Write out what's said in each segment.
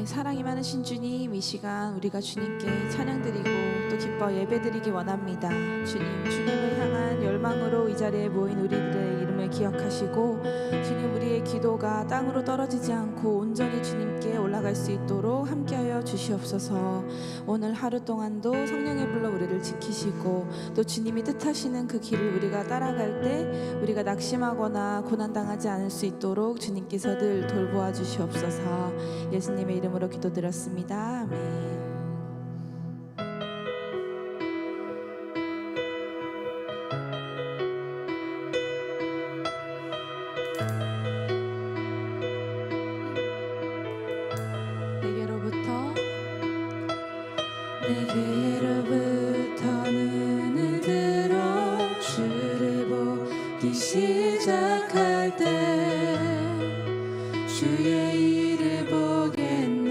네, 사랑이 많으신 주님 이 시간 우리가 주님께 찬양드리고 또 기뻐 예배드리기 원합니다. 주님 주님을 향한 열망으로 이 자리에 모인 우리들의 이름을 기억하시고 주님 우리의 기도가 땅으로 떨어지지 않고 온전히 주님께 올라갈 수 있도록 함께하여 주시옵소서. 오늘 하루 동안도 성령의 불러 우리를 지키시고 또 주님이 뜻하시는 그 길을 우리가 따라갈 때 우리가 낙심하거나 고난 당하지 않을 수 있도록 주님께서 늘 돌보아 주시옵소서. 예수님의 이름으로 기도드렸습니다. 아멘. 내게로부터 내게로부터 시작할 때 주의 일을 보겠네.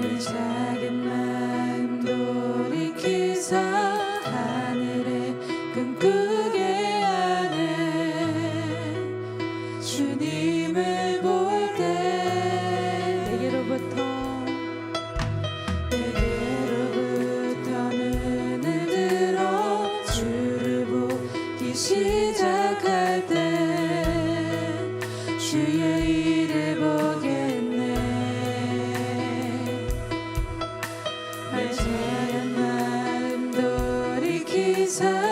내 작은 마음 돌이키사 하늘에 꿈꾸게 하네. 주님을 볼 시작할 때 주의 일을 보겠네. 알지 않은 돌이키사